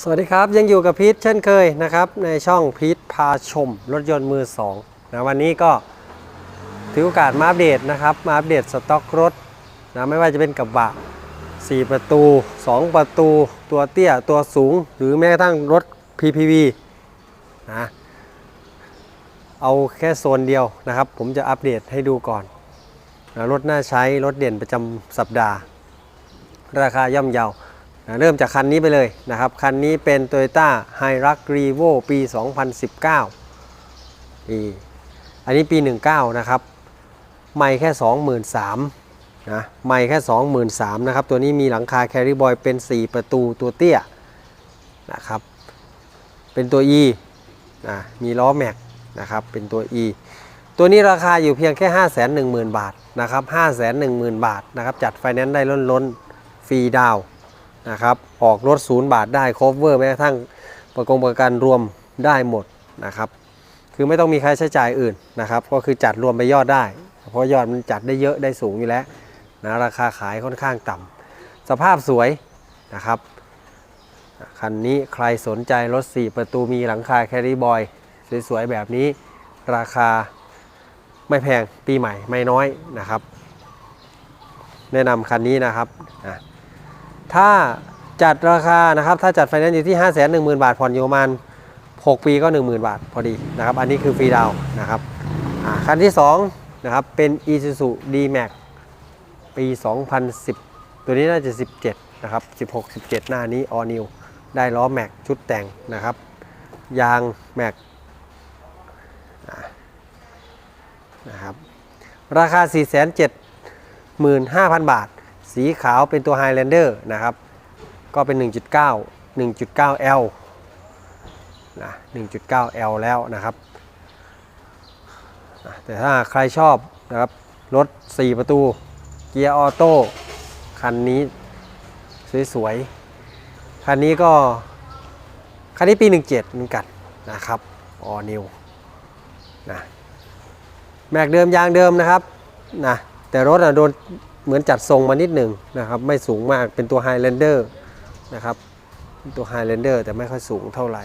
สวัสดีครับ ยังอยู่กับพีทเช่นเคยนะครับ ในช่องพีทพาชม รถยนต์มือ2นะวันนี้ก็ถือโอกาสมาอัปเดตนะครับ มาอัปเดตสต็อกรถนะไม่ว่าจะเป็นกระบะ 4 ประตู 2 ประตู ตัวเตี้ยตัวสูง หรือแม้กระทั่งรถ PPV นะเอาแค่โซนเดียวนะครับ ผมจะอัปเดตให้ดูก่อนนะรถน่าใช้ รถเด่นประจำสัปดาห์ ราคาย่อมเยา นะเริ่มจากคันนี้ไปเลยนะครับ คันนี้เป็น Toyota Hilux Revo ปี 2019ปีอันนี้ปี 19 นะครับ ไม่แค่ 23,000นะไม่แค่ 23,000นะครับ ตัวนี้มีหลังคา Carry Boy เป็น 4 ประตูตัวเตี้ยนะครับ เป็นตัว E นะมีล้อแม็กนะครับ เป็นตัว E ตัวนี้ราคาอยู่เพียงแค่ 510,000 บาทนะครับ 510,000 บาทนะครับ จัดไฟแนนซ์ได้ล้นๆฟรีดาวน์ นะครับออกรถศูนย์บาทได้ c o เวอร์แม้กระทั่งประกงประกันรวมได้หมดนะครับคือไม่ต้องมีค่าใช้จ่ายอื่นนะครับก็คือจัดรวมไปยอดได้ เพราะยอดมันจัดได้เยอะได้สูงอยู่แล้วนะราคาขายค่อนข้างต่ำสภาพสวยนะครับคันนี้ใครสนใจรถ 4 ประตูมีหลังคาแคริบอยสวยๆแบบนี้ราคาไม่แพงปีใหม่ไม่น้อยนะครับ แนะนำคันนี้นะครับอะ ถ้าจัดราคานะครับ ถ้าจัดไฟแนนซ์อยู่ที่ 5 1 0 0 0 0 บาท ผ่อนอยู่ประมาณ 6 ปีก็ 10,000 บาท พอดีนะครับ อันนี้คือฟรีดาวนะครับคันที่2นะครับ เป็น Isuzu D-Max ปี 2010 ตัวนี้น่าจะ 17 นะครับ 16 17 หน้านี้ All New ได้ล้อแม็กชุดแต่งนะครับ ยางแม็กนะครับ ราคา 475,000 บาท สีขาวเป็นตัว Highlander นะครับ ก็เป็น 1.9 1.9L นะ 1.9L แล้วนะครับอะแต่ถ้าใครชอบนะครับรถ 4 ประตู เกียร์ออโต้ คันนี้สวยๆ คันนี้ก็ คันนี้ปี 17 เหมือนกันนะครับออนิวนะแม็กเดิมยางเดิมนะครับนะแต่รถอะโดน เหมือนจัดทรงมานิดหนึ่งนะครับ ไม่สูงมากเป็นตัว Highlander นะครับตัว Highlander แต่ไม่ค่อยสูงเท่าไหร่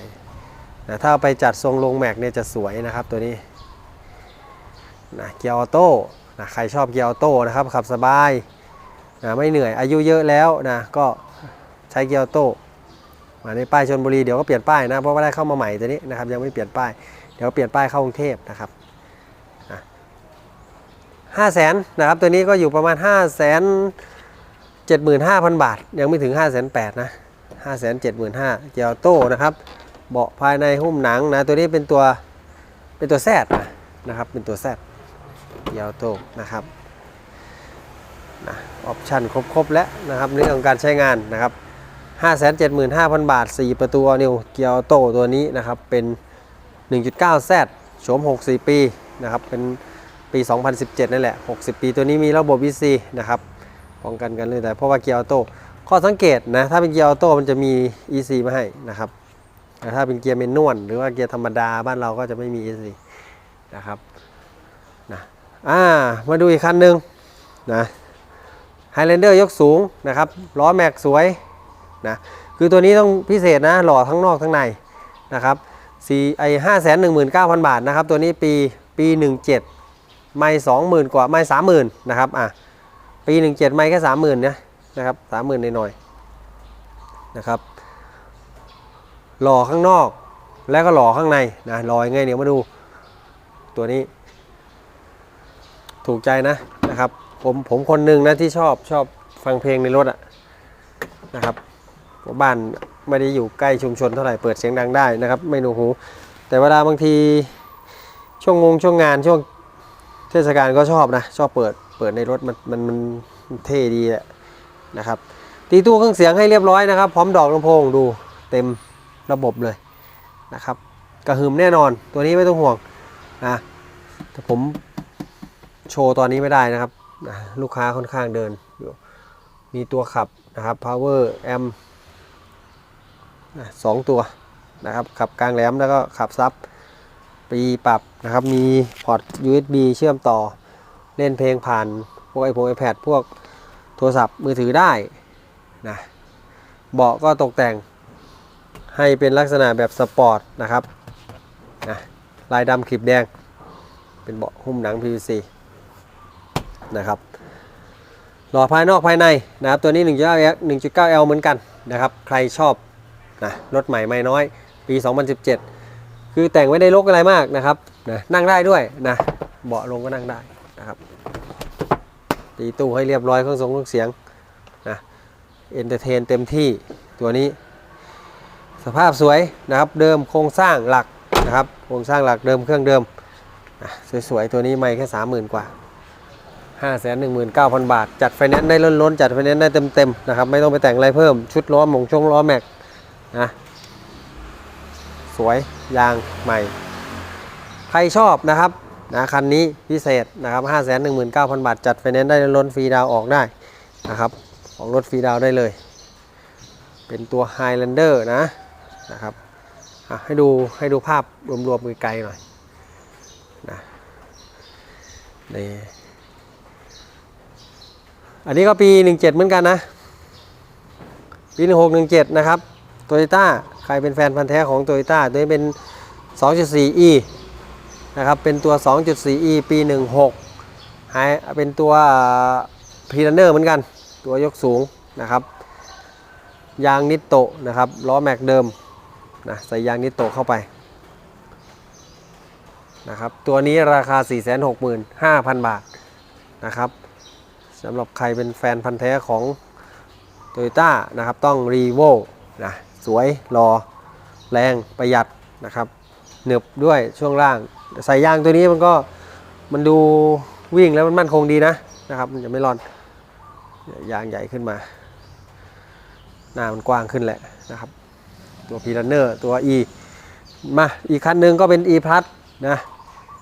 นะถ้าเอาไปจัดทรงลงแม็กเนี่ยจะสวยนะครับตัวนี้นะเกียร์ออโต้นะใครชอบเกียร์ออโต้นะครับขับสบายนะไม่เหนื่อยอายุเยอะแล้วนะก็ใช้เกียร์ออโต้มาในป้ายชนบุรีเดี๋ยวก็เปลี่ยนป้ายนะเพราะว่าได้เข้ามาใหม่ตัวนี้นะครับยังไม่เปลี่ยนป้ายเดี๋ยวเปลี่ยนป้ายเข้ากรุงเทพนะครับ ห้าแสนนะครับ ตัวนี้ก็อยู่ประมาณ5้าแสนเจ็ดหมื่นห้าพันบาท ยังไม่ถึง5้าแสนแปดนะห้าแสนเจ็ดหมื่นห้าเกียวโต้นะครับ เบาะภายในหุ้มหนังนะ ตัวนี้เป็นตัวเป็นตัวแซดนะครับ เป็นตัวแซดเกียวโต้นะครับนะออปชั่นครบ ๆ แล้วนะครับเรื่องการใช้งานนะครับ575,000 บาท 4 ประตูออนิวเกียร์โตตัวนี้นะครับ เป็น 1.9 Z โฉม 64 ปีนะครับ เป็น ปี 2017 นั่นแหละ 60 ปีตัวนี้มีระบบ EC นะครับป้องกันกันเลยแต่เพราะว่าเกียร์ออโต้ข้อสังเกตนะถ้าเป็นเกียร์ออโต้มันจะมี EC มาให้นะครับแต่ถ้าเป็นเกียร์เมนนวลหรือว่าเกียร์ธรรมดาบ้านเราก็จะไม่มี EC นะครับนะอ่ามาดูอีกคันหนึ่งนะไฮแลนเดอร์ยกสูงนะครับล้อแม็กสวยนะคือตัวนี้ต้องพิเศษนะหล่อทั้งนอกทั้งในนะครับสี่ไอห้าแสนหนึ่งหมื่นเก้าพันบาทนะครับตัวนี้ปีปีหนึ่งเจ็ด ไม่สองหมื่นกว่าไม่สามหมื่นนะครับอะปีหนึ่งเจ็ดไม่แค่สามหมื่นนะนะครับสามหมื่นหน่อยๆนะครับหล่อข้างนอกแล้วก็หล่อข้างในนะหล่อยังไงเดี๋ยวมาดูตัวนี้ ถูกใจนะนะครับผมผมคนหนึ่งนะที่ชอบชอบฟังเพลงในรถอะนะครับบ้านไม่ได้อยู่ใกล้ชุมชนเท่าไหร่เปิดเสียงดังได้นะครับ ไม่หนูหู แต่เวลาบางทีช่วงงงช่วงงานช่วง เทศกาลก็ชอบนะ ชอบเปิดเปิดในรถมันมันมันเท่ดีแหละนะครับ ตีตู้เครื่องเสียงให้เรียบร้อยนะครับ พร้อมดอกลำโพงดูเต็มระบบเลยนะครับ กระหึ่มแน่นอนตัวนี้ไม่ต้องห่วงนะแต่ผมโชว์ตอนนี้ไม่ได้นะครับนะลูกค้าค่อนข้างเดินอยู่มีตัวขับนะครับ power amp สองตัวนะครับขับกลางแหลมแล้วก็ขับซับ ปีปรับนะครับ มีพอร์ต USB เชื่อมต่อเล่นเพลงผ่านพวกไอโฟนไอแพดพวกโทรศัพท์มือถือได้นะเบาะก็ตกแต่งให้เป็นลักษณะแบบสปอร์ตนะครับนะลายดำขีบแดง เป็นเบาะหุ้มหนัง PVC นะครับหล้อภายนอกภายในนะครับตัวนี้ 1.9L 1.9L เหมือนกันนะครับ ใครชอบนะรถใหม่ไม่น้อย ปี 2017 คือแต่งไม่ได้ลกอะไรมากนะครับนะนั่งได้ด้วยนะเบาะลงก็นั่งได้นะครับ ตีตู้ให้เรียบร้อยเครื่องทรงเครื่องเสียงนะเอนเตอร์เทนเต็มที่ตัวนี้ สภาพสวยนะครับเดิมโครงสร้างหลักนะครับโครงสร้างหลักเดิมเครื่องเดิมอะสวยๆ ตัวนี้ไม่แค่ 30,000 กว่า 5 1 9 0 0 0 บาท จัดไฟแนนซ์ได้ล้นๆ จัดไฟแนนซ์ได้เต็มๆนะครับไม่ต้องไปแต่งอะไรเพิ่มชุดล้อหมงชงล้อแม็กนะ สวยยางใหม่ ใครชอบนะครับนะคันนี้พิเศษนะครับ 5 1 9 0 0 0 บาท จัดไฟแนนซ์ได้ล้นฟรีดาวออกได้นะครับออกรถฟรีดาวได้เลย เป็นตัว Highlander นะนะครับให้ดูให้ดูภาพรวมๆไกลๆหน่อยนะนี่อันนี้ก็ปี 17 เหมือนกันนะ ปี 16 17 นะครับโตโยต้า ครเป็นแฟนพันธ์แท้ของโตโยต้าตัวนี้เป็น 2.4e นะครับ เป็นตัว 2.4e ปี 16หายเป็นตัวพรีนเนอร์เหมือนกัน ตัวยกสูงนะครับ ยางนิตโตะนะครับ ล้อแม็กเดิมนะใส่ยางนิตโตะเข้าไปนะครับตัวนี้ราคา 465,000 บาทนะครับสำหรับใครเป็นแฟนพันธ์แท้ของ t o y ยต้านะครับต้องรีโวนะ สวยรอแรงประหยัดนะครับหนึบด้วยช่วงล่างใส่ยางตัวนี้มันก็มันดูวิ่งแล้วมันมั่นคงดีนะนะครับ มันจะไม่ร้อนยางใหญ่ขึ้นมา หน้ามันกว้างขึ้นแหละนะครับตัวพีรันเนอร์ตัว E มาอีกคันหนึ่งก็เป็น E Plus นะ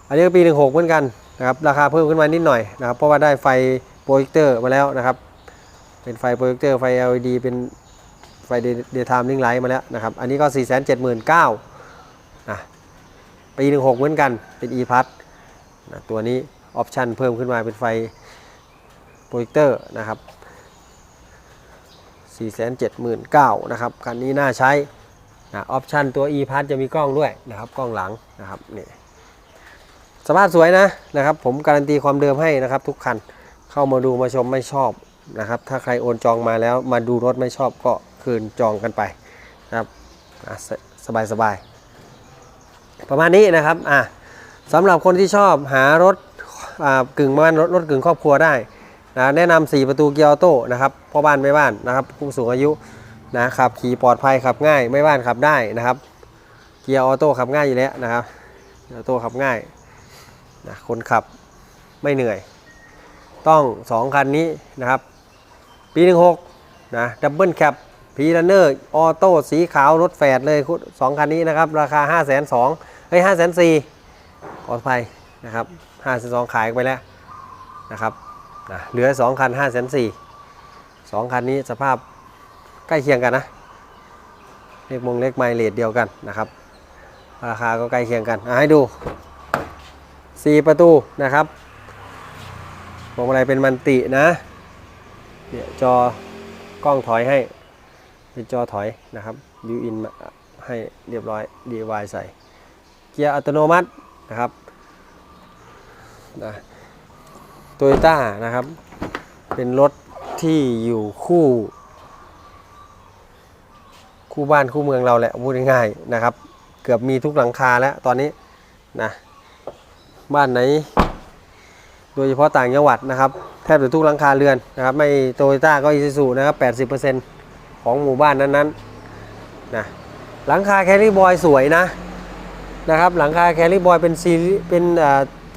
อันนี้ก็ปี 16 เหมือนกันนะครับราคาเพิ่มขึ้นมานิดหน่อยนะครับเพราะว่าได้ไฟโปรเจคเตอร์มาแล้วนะครับ เป็นไฟโปรเจคเตอร์ไฟ LED เป็น ไฟ Daytime Ring Light มาแล้วนะครับ อันนี้ก็ 4 7 9 0 0นะปี16เหมือนกันเป็น E Plus นะตัวนี้ออปชันเพิ่มขึ้นมาเป็นไฟโปรเจคเตอร์นะครับ 479,000นะครับคันนี้น่าใช้นะออปชันตัว e p a s จะมีกล้องด้วยนะครับกล้องหลังนะครับนี่สภาพสวยนะนะครับ ผมการันตีความเดิมให้นะครับ ทุกคันเข้ามาดูมาชมไม่ชอบนะครับ ถ้าใครโอนจองมาแล้วมาดูรถไม่ชอบก็ คืนจองกันไปนะครับสบายสบายประมาณนี้นะครับอะสำหรับคนที่ชอบหารถกึ่งบ้านรถรถกึ่งครอบครัวได้นะแนะนำ4ประตูเกียร์ออโต้นะครับพ่อบ้านไม่บ้านนะครับผู้สูงอายุนะขับขี่ปลอดภัยขับง่ายไม่บ้านขับได้นะครับ เกียร์ออโต้ขับง่ายอยู่แล้วนะครับออโต้ขับง่ายนะคนขับไม่เหนื่อย ต้อง 2 คันนี้นะครับ ปี 16นะดับเบิลแคป พีรันเนอร์ออโต้สีขาวรถแฝดเลยสองคันนี้นะครับ ราคา 5 2 0 0 0 0เฮ้ย5 4 0 0 0ปลอดภัยนะครับ5 2 0 0ขายไปแล้วนะครับนะเหลือ 2 คัน 5 4 0 0 0 2คันนี้สภาพใกล้เคียงกันนะเลขมงเลขไมล์เลทเดียวกันนะครับ ราคาก็ใกล้เคียงกันอให้ดู 4 ประตูนะครับพวงมาลัยเป็นมันตินะเนี่ยจอกล้องถอยให้ เป็นจอถอยนะครับบิวอินมาให้เรียบร้อย DIY ใส่ เกียร์อัตโนมัตินะครับนะโตโยต้านะครับ เป็นรถที่อยู่คู่ คู่บ้านคู่เมืองเราแหละพูดง่ายๆนะครับ เกือบมีทุกหลังคาแล้วตอนนี้นะบ้านไหน โดยเฉพาะต่างจังหวัดนะครับ แทบจะทุกหลังคาเรือนนะครับ ไม่โตโยต้าก็อีซูซูนะครับ 80% ของหมู่บ้านนั้นๆนะหลังคาแคริบอยสวยนะนะครับหลังคาแคริบอยเป็นซีรีเป็น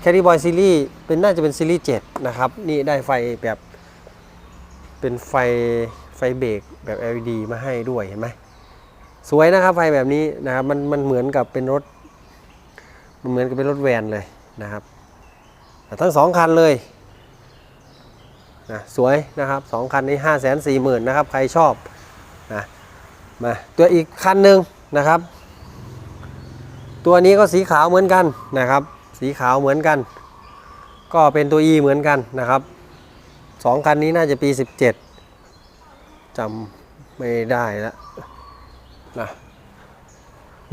แคริบอยซีรีส์เป็นน่าจะเป็นซีรีส์7นะครับนี่ได้ไฟแบบเป็นไฟไฟเบรกแบบ LED มาให้ด้วยเห็นไหมสวยนะครับไฟแบบนี้นะครับมันมันเหมือนกับเป็นรถมันเหมือนกับเป็นรถแวนเลยนะครับทั้งสองคันเลยนะสวยนะครับสองคันนี้5 4 0 0 0 0นนะครับ ใครชอบ มาตัวอีกคันหนึ่งนะครับ ตัวนี้ก็สีขาวเหมือนกันนะครับ สีขาวเหมือนกัน ก็เป็นตัว E เหมือนกันนะครับสองคันนี้น่าจะปี 17จำไม่ได้แล้วนะ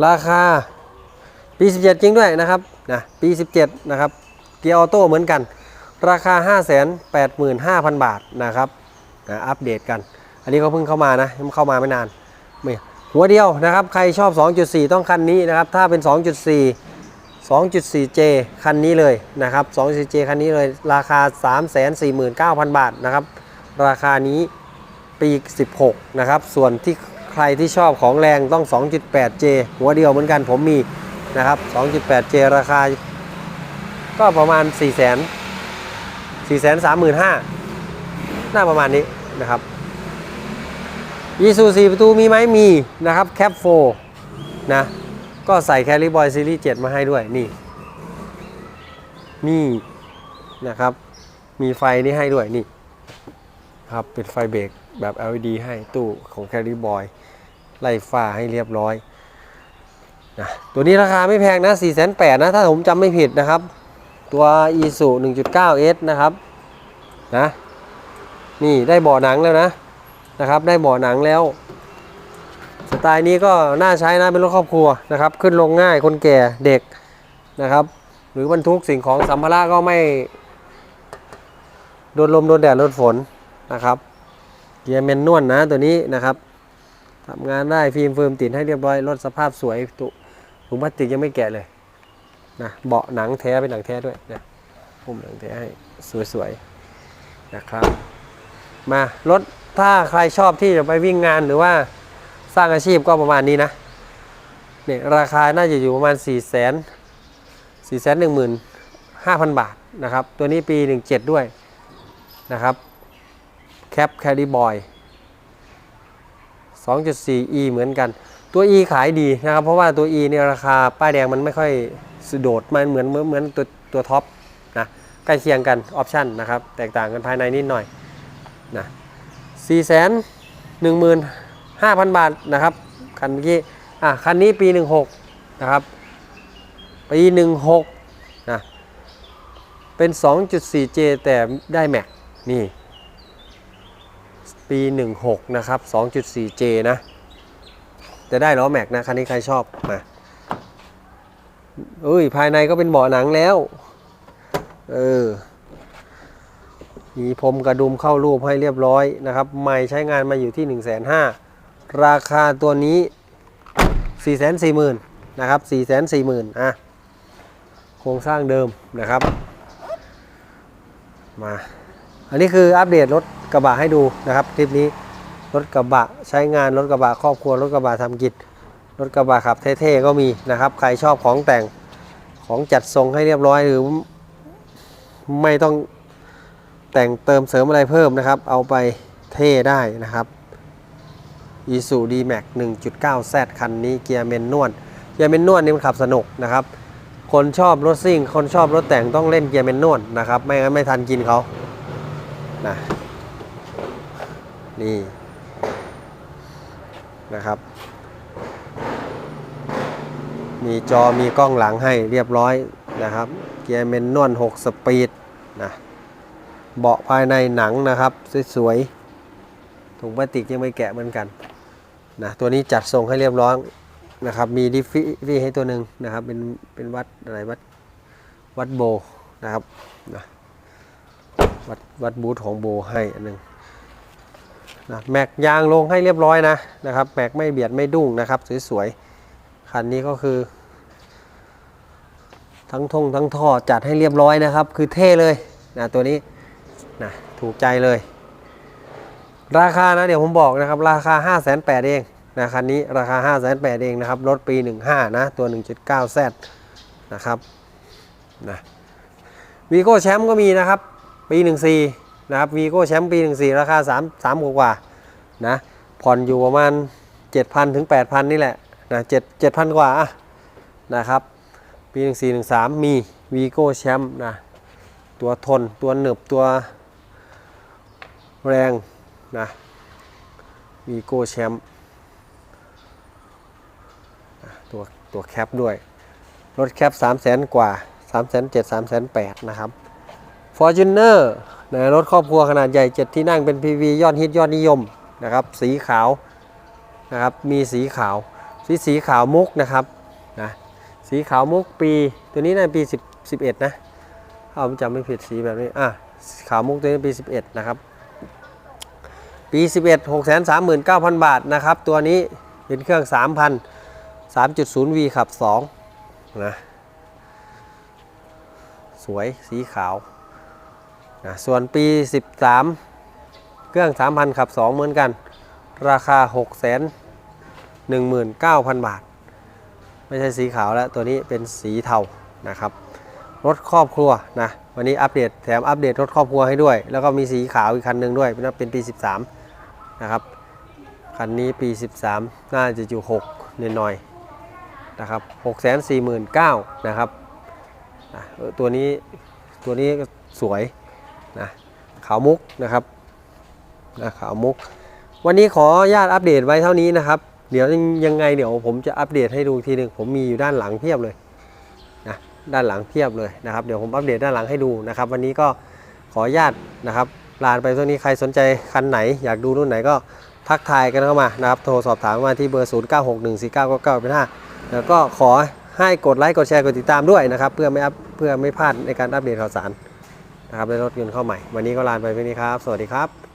ราคาปี 17 จริงด้วยนะครับนะปี 17 นะครับ เกียร์ออโต้เหมือนกัน ราคา 585,000 บาทนะครับนะอัปเดตกัน อันนี้เขาเพิ่งเข้ามานะยังเข้ามาไม่นาน หัวเดียวนะครับ ใครชอบ 2.4 ต้องคันนี้นะครับ ถ้าเป็น 2.4 2.4J คันนี้เลยนะครับ 2.4J คันนี้เลย ราคา 349,000 บาทนะครับ ราคานี้ปี 16 นะครับ ส่วนที่ใครที่ชอบของแรงต้อง 2.8J หัวเดียวเหมือนกันผมมีนะครับ 2.8J ราคา ก็ประมาณ 4 0 0 0 0 4 3 5 0 0 0น่าประมาณนี้นะครับ ยีซู4ประตูมีไหมมีนะครับแคปโฟนะก็ใส่แคลิบอยซีรีส์7มาให้ด้วยนี่นี่นะครับ มีไฟนี่ให้ด้วยนี่ครับเป็นไฟเบรกแบบ LED ให้ตู้ของแคลิบอยไล่ฟ้าให้เรียบร้อยนะตัวนี้ราคาไม่แพงนะ 4 8 0 0 0นะถ้าผมจำไม่ผิดนะครับ ตัว e s u 1.9s นะครับนะนี่ได้เบาะหนังแล้วนะ นะครับ ได้เบาะหนังแล้ว สไตล์นี้ก็น่าใช้นะเป็นรถครอบครัวนะครับ ขึ้นลงง่ายคนแก่เด็กนะครับ หรือบรรทุกสิ่งของสัมภาระก็ไม่โดนลมโดนแดดโดนฝนนะครับเกียร์แมนนวลนะตัวนี้นะครับทำงานได้ฟิล์มเฟิร์มติดให้เรียบร้อยรถสภาพสวยตุถุงพลาสติกยังไม่แกะเลยนะเบาะหนังแท้เป็นหนังแท้ด้วยนะพุ่มหนังแท้ให้สวยๆนะครับ มารถ ถ้าใครชอบที่จะไปวิ่งงานหรือว่าสร้างอาชีพก็ประมาณนี้นะเนี่ยราคาน่าจะอยู่ประมาณ 4 0 0 0 0 0 4 1 5 0 0 0 บาทนะครับ ตัวนี้ปี 17 ด้วยนะครับแคปแคริบอย 2.4e เหมือนกัน ตัว e ขายดีนะครับ เพราะว่าตัว e เนี่ยราคาป้ายแดงมันไม่ค่อยสโดดมันเหมือนเหมือนเหมือนตัวตัวท็อปนะใกล้เคียงกันออปชั่นนะครับ แตกต่างกันภายในนิดหน่อยนะ 4 1 0 0 0 0 5,000บาทนะครับคันเมื่อกี้อะคันนี้ปี16นะครับ ปี16นะเป็น 2.4J แต่ได้แม็กนี่ ปี 16 นะครับ 2.4J นะ จะได้ล้อแม็กนะ คันนี้ใครชอบมาเอ้ย ภายในก็เป็นเบาะหนังแล้ว เออ มีพรมกระดุมเข้ารูปให้เรียบร้อยนะครับไม่ใช้งานมาอยู่ที่ 1 5 0 0 0ราคาตัวนี้ 4 4 0 0 0 0นะครับ4 4 0 0 0 0อะโครงสร้างเดิมนะครับมาอันนี้คืออัปเดตรถกระบะให้ดูนะครับคลิปนี้รถกระบะใช้งานรถกระบะครอบครัวรถกระบะทำกิจ รถกระบะขับเท่ๆก็มีนะครับ ใครชอบของแต่งของจัดทรงให้เรียบร้อยหรือไม่ต้อง แต่งเติมเสริมอะไรเพิ่มนะครับ เอาไปเท่ได้นะครับอีซูดีแม็ก1.9 Z คันนี้เกียร์เมนนวลเกียร์เมนนวลนี่มันขับสนุกนะครับ คนชอบรถซิ่ง คนชอบรถแต่งต้องเล่นเกียร์เมนนวลนะครับ ไม่งั้นไม่ทันกินเขานะนี่นะครับ มีจอมีกล้องหลังให้เรียบร้อยนะครับ เกียร์เมนนวล6สปีดนะ เบาะภายในหนังนะครับ สวยๆถุงพลาสติกยังไม่แกะเหมือนกันนะตัวนี้จัดทรงให้เรียบร้อยนะครับ มีดิฟฟี่ให้ตัวหนึ่งนะครับ เป็นเป็นวัดอะไรวัดวัดโบนะครับนะวัดวัดบูธของโบให้อันหนึ่งนะแม็กยางลงให้เรียบร้อยนะนะครับแม็กไม่เบียดไม่ดุ้งนะครับ สวยๆคันนี้ก็คือ ทั้งทงทั้งท่อจัดให้เรียบร้อยนะครับ คือเท่เลยนะตัวนี้ นะถูกใจเลย ราคานะเดี๋ยวผมบอกนะครับราคา 5 8 0 0 0เองนะคันนี้ราคา 5 8 0 0 0เองนะครับรถปี 15 นะ ตัว 1.9Z นะครับนะวีโก้แชมป์ก็มีนะครับ ปี 14 นะครับวีโก้แชมป์ปี 14 ราคา 3 3กว่านะผ่อนอยู่ประมาณ 7,000 ถึง 8,000 นี่แหละนะ7 7,000 กว่านะครับ ปี 14 13 มีวีโก้แชมป์นะตัวทนตัวหนึบตัว แรงนะวีโก้แชมป์ตัวตัวแคปด้วย รถแคป 3 0 0 0 0 0กว่า 3 7 0 0 0 3 8 0 0นะครับ Fortuner นะรถครอบครัวขนาดใหญ่ 7 ที่นั่งเป็น PV ยอดฮิตยอดนิยมนะครับ สีขาวนะครับ มีสีขาว สีสีขาวมุกนะครับนะสีขาวมุกปีตัวนี้น่าปี 10 11 นะถ้าผมจำไม่ผิดสีแบบนี้ อะ ขาวมุกตัวนี้ปี 11 นะครับ ปี 11 6 3 9 0 0 0 บาทนะครับ ตัวนี้เป็นเครื่อง 3,000 3.0V ขับ2นะสวยสีขาวนะส่วนปี 13 เครื่อง 3,000 ขับ 2 เหมือนกัน ราคา 6 1 9 0 0 0 บาท ไม่ใช่สีขาวแล้ว ตัวนี้เป็นสีเทานะครับ รถครอบครัวนะวันนี้อัปเดตแถมอัปเดตรถครอบครัวให้ด้วย แล้วก็มีสีขาวอีกคันหนึ่งด้วยเป็นเป็นปี 13 นะครับ คันนี้ปี 13 น่าจะอยู่6นิดหน่อยนะครับ6 4 9 0 0 0นะครับเออตัวนี้ตัวนี้สวยนะขาวมุกนะครับนะขาวมุก วันนี้ขออนุญาตอัปเดตไว้เท่านี้นะครับ เดี๋ยวยังไงเดี๋ยวผมจะอัปเดตให้ดูทีหนึ่งผมมีอยู่ด้านหลังเพียบเลยนะด้านหลังเพียบเลยนะครับ เดี๋ยวผมอัปเดตด้านหลังให้ดูนะครับ วันนี้ก็ขออนุญาตนะครับ ลานไปเท่านี้ใครสนใจคันไหน อยากดูรุ่นไหนก็ทักทายกันเข้ามานะครับโทรสอบถามมาที่เบอร์ 0 9 6 1 4 9 9 9เป็น5แล้วก็ขอให้กดไลค์กดแชร์กดติดตามด้วยนะครับ เพื่อไม่อัพเพื่อไม่พลาดในการอัปเดตข่าวสารนะครับในรถยนต์เข้าใหม่ วันนี้ก็ลาไปเพียงนี้ครับ สวัสดีครับ